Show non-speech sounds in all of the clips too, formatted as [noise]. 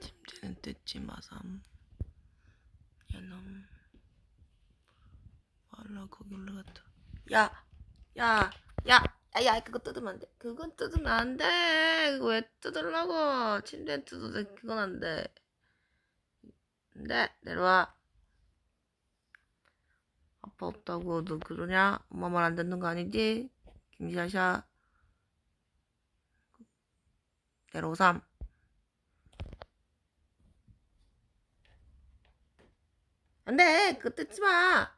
침대는 뜯지 마삼. 야놈. 말라 거기 올라갔다. 야, 야, 야, 야, 야, 그거 뜯으면 안 돼. 그건 뜯으면 안 돼. 그거 왜 뜯으려고? 침대 뜯어도 돼. 그건 안 돼. 안 돼. 내려와. 아빠 없다고 너 그러냐? 엄마 말 안 듣는 거 아니지? 김샤샤. 내려오삼. 안 돼. 그거 뜯지 마.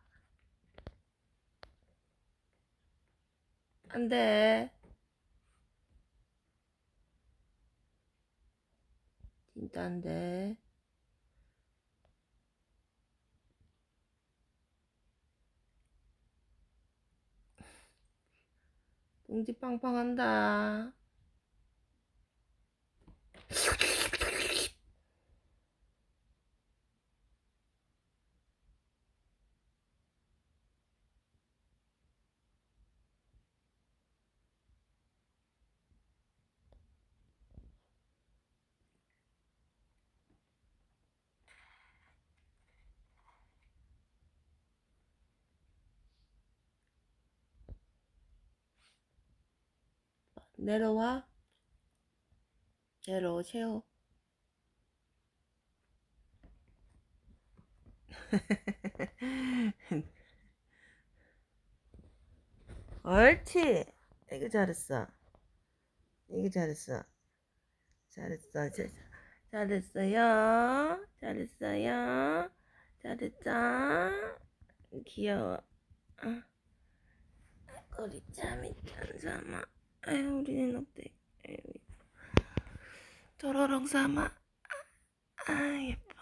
안 돼. 진짜 안 돼. 봉지 빵빵한다. 내려와. 내려오세요. [laughs] 옳지. 이거 잘했어. 이거 잘했어. 잘했어. 잘, 잘했어요. 잘했어요. 잘했어. 귀여워. 어. 우리 잠이 짠 삼아. 아유 우리는 어때? 아유 예뻐. 도로롱 삼아. 아 예뻐.